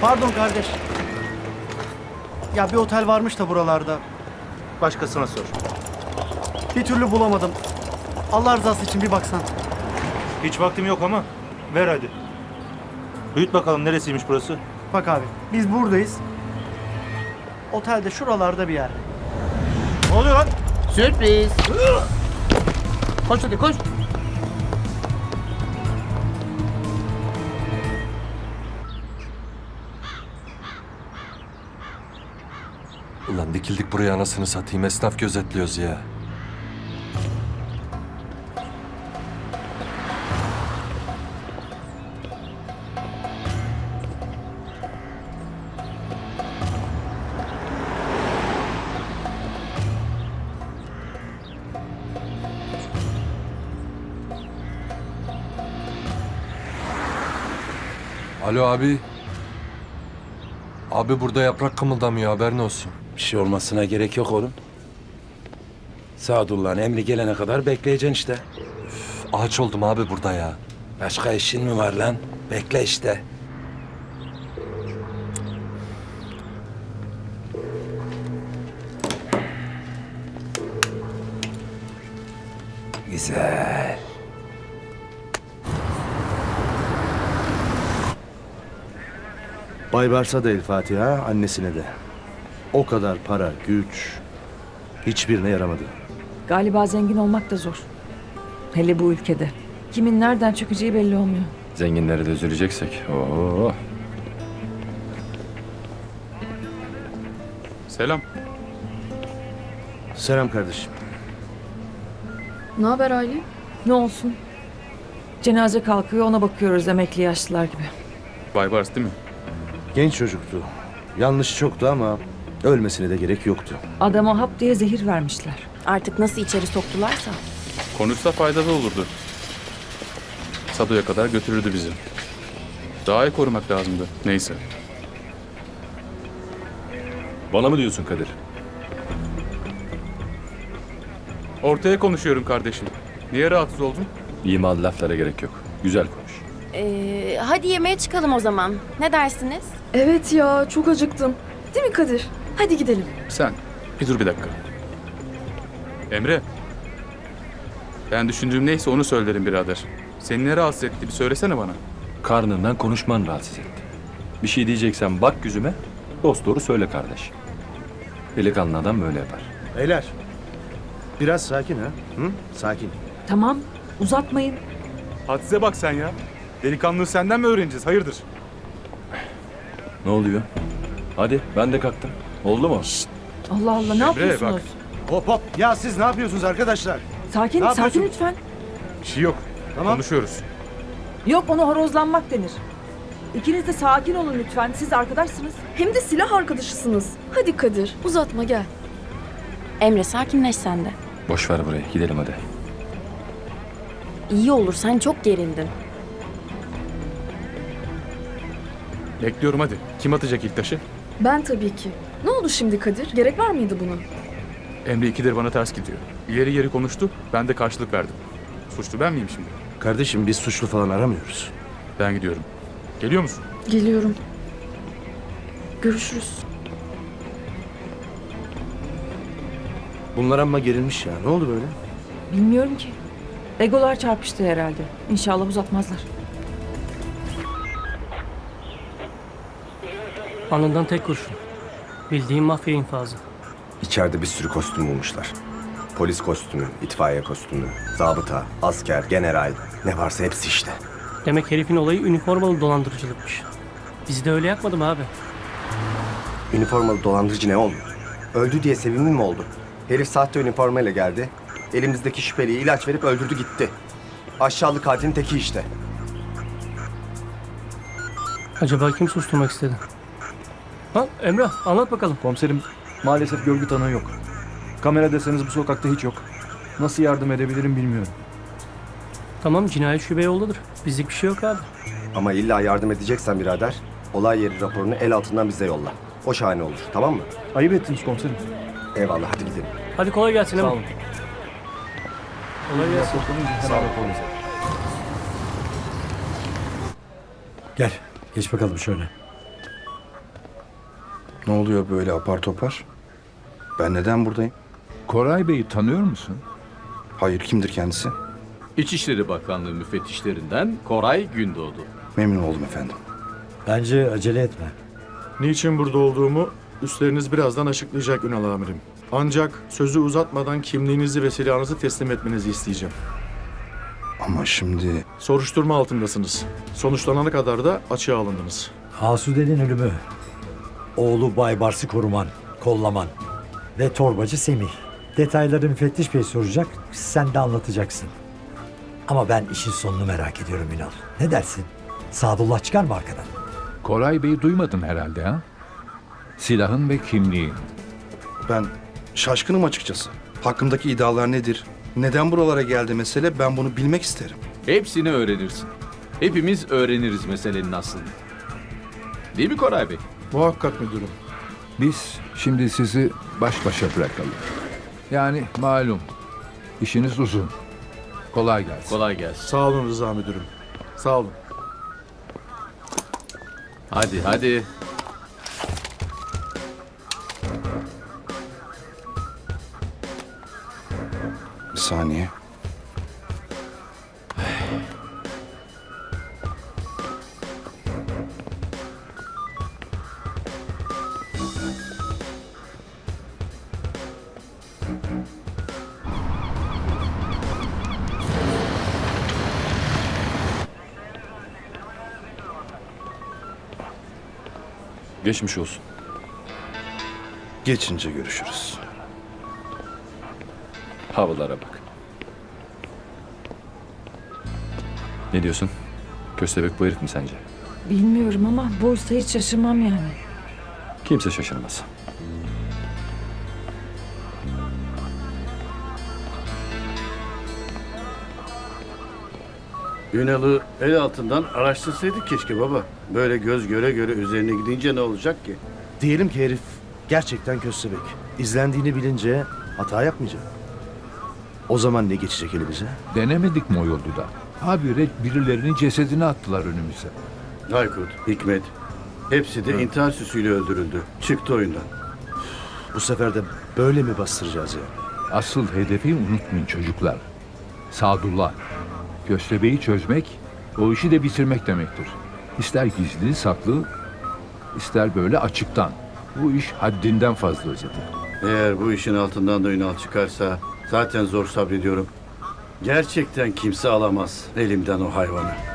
Pardon kardeş. Ya bir otel varmış da buralarda. Başkasına sor. Bir türlü bulamadım. Allah rızası için bir baksan. Hiç vaktim yok ama ver hadi. Büyüt bakalım neresiymiş burası? Bak abi biz buradayız. Otelde şuralarda bir yer. Ne oluyor lan? Sürpriz. koş hadi koş. Ulan dikildik buraya anasını satayım. Esnaf gözetliyoruz ya. Alo abi. Abi burada yaprak kımıldamıyor haberin olsun. Bir şey olmasına gerek yok oğlum. Sadullah'ın emri gelene kadar bekleyeceksin işte. Ağaç oldum abi burada ya. Başka işin mi var lan? Bekle işte. Güzel. Baybars'a da El Fatiha, annesine de. O kadar para, güç hiçbirine yaramadı. Galiba zengin olmak da zor. Hele bu ülkede. Kimin nereden çökeceği belli olmuyor. Zenginleri de üzüleceksek. Oo. Selam. Selam kardeşim. Ne haber Aylin? Ne olsun? Cenaze kalkıyor ona bakıyoruz emekli yaşlılar gibi. Baybars değil mi? Genç çocuktu. Yanlış çoktu ama ölmesine de gerek yoktu. Adama hap diye zehir vermişler. Artık nasıl içeri soktularsa. Konuşsa faydalı olurdu. Sado'ya kadar götürürdü bizi. Daha iyi korumak lazımdı. Neyse. Bana mı diyorsun Kadir? Ortaya konuşuyorum kardeşim. Niye rahatsız oldun? İmalı laflara gerek yok. Güzel konuş. Ee, hadi yemeğe çıkalım o zaman. Ne dersiniz? Evet ya çok acıktım. Değil mi Kadir? Hadi gidelim. Sen. Bir dur bir dakika. Emre. Ben düşündüğüm neyse onu söylerim birader. Seni ne rahatsız etti bir söylesene bana. Karnından konuşman rahatsız etti. Bir şey diyeceksen bak yüzüme. Dost doğru söyle kardeş. Delikanlı adam böyle yapar. Beyler, biraz sakin ha. Hı? Sakin. Tamam uzatmayın. Hadise bak sen ya. Delikanlılığı senden mi öğreneceğiz? Hayırdır? Ne oluyor? Hadi ben de kalktım. Oldu mu? Allah Allah ne yapıyorsunuz? bak. Hop hop. Ya siz ne yapıyorsunuz arkadaşlar? Sakin Ne sakin yapıyorsun? lütfen. Bir şey yok. Tamam. Konuşuyoruz. Yok ona horozlanmak denir. İkiniz de sakin olun lütfen. Siz arkadaşsınız. Hem de silah arkadaşısınız. Hadi Kadir uzatma gel. Emre sakinleş sen de. Boş ver burayı. Gidelim hadi. İyi olur sen çok gerildin. Bekliyorum hadi. Kim atacak ilk taşı? Ben tabii ki. Ne oldu şimdi Kadir? Gerek var mıydı buna? Emre ikidir bana ters gidiyor. İleri geri konuştu. Ben de karşılık verdim. Suçlu ben miyim şimdi? Kardeşim biz suçlu falan aramıyoruz. Ben gidiyorum. Geliyor musun? Geliyorum. Görüşürüz. Bunlar amma gerilmiş ya. Ne oldu böyle? Bilmiyorum ki. Egolar çarpıştı herhalde. İnşallah uzatmazlar. Anından tek kurşun. Bildiğim mafya infazı. İçeride bir sürü kostüm bulmuşlar. Polis kostümü, itfaiye kostümü, zabıta, asker, general ne varsa hepsi işte. Demek herifin olayı üniformalı dolandırıcılıkmış. Bizi de öyle yapmadı mı abi? Üniformalı dolandırıcı ne oğlum? Öldü diye sevimli mi oldu? Herif sahte üniformayla geldi. Elimizdeki şüpheliye ilaç verip öldürdü gitti. Aşağılık katilin teki işte. Acaba kim susturmak istedi? Ha Emrah anlat bakalım. Komiserim maalesef görgü tanığı yok. Kamera deseniz bu sokakta hiç yok. Nasıl yardım edebilirim bilmiyorum. Tamam cinayet şube yoldadır. Bizlik bir şey yok abi. Ama illa yardım edeceksen birader, olay yeri raporunu el altından bize yolla. O şahane olur, tamam mı? Ayıp ettiniz komiserim. Eyvallah, hadi gidelim. Hadi kolay gelsin Sağ olun. Kolay gelsin. Sağ olun. Gel. Geç bakalım şöyle. Ne oluyor böyle apar topar? Ben neden buradayım? Koray Bey'i tanıyor musun? Hayır, kimdir kendisi? İçişleri Bakanlığı müfettişlerinden Koray Gündoğdu. Memnun oldum efendim. Bence acele etme. Niçin burada olduğumu üstleriniz birazdan açıklayacak Ünal amirim. Ancak sözü uzatmadan kimliğinizi ve silahınızı teslim etmenizi isteyeceğim. Ama şimdi... Soruşturma altındasınız. Sonuçlanana kadar da açığa alındınız. Asude'nin ölümü. Oğlu Baybars'ı koruman, kollaman. Ve torbacı Semih. Detayları müfettiş bey soracak, sen de anlatacaksın. Ama ben işin sonunu merak ediyorum Ünal. Ne dersin? Sadullah çıkar mı arkadan? Koray Bey'i duymadın herhalde ha? Silahın ve kimliğin. Ben şaşkınım açıkçası. Hakkımdaki iddialar nedir? Neden buralara geldi mesele ben bunu bilmek isterim. Hepsini öğrenirsin. Hepimiz öğreniriz meselenin aslını. Değil mi Koray Bey? Muhakkak müdürüm. Biz şimdi sizi baş başa bırakalım. Yani malum işiniz uzun. Kolay gelsin. Kolay gelsin. Sağ olun Rıza müdürüm. Sağ olun. Hadi hadi. Bir saniye. Geçmiş olsun. Geçince görüşürüz. Havalara bak. Ne diyorsun? Köstebek bu herif mi sence? Bilmiyorum ama boysa hiç şaşırmam yani. Kimse şaşırmaz. Ünal'ı el altından araştırsaydık keşke baba. Böyle göz göre göre üzerine gidince ne olacak ki? Diyelim ki herif gerçekten köstebek. İzlendiğini bilince hata yapmayacak. O zaman ne geçecek elimize? Denemedik mi o yolda? Habire birilerinin cesedini attılar önümüze. Aykut, Hikmet. Hepsi de intihar süsüyle öldürüldü. Çıktı oyundan. Bu sefer de böyle mi bastıracağız ya? Asıl hedefi unutmayın çocuklar. Sadullah. Köstebeği çözmek, o işi de bitirmek demektir. İster gizli, saklı, ister böyle açıktan. Bu iş haddinden fazla özeti. Eğer bu işin altından da Ünal çıkarsa zaten zor sabrediyorum. Gerçekten kimse alamaz elimden o hayvanı.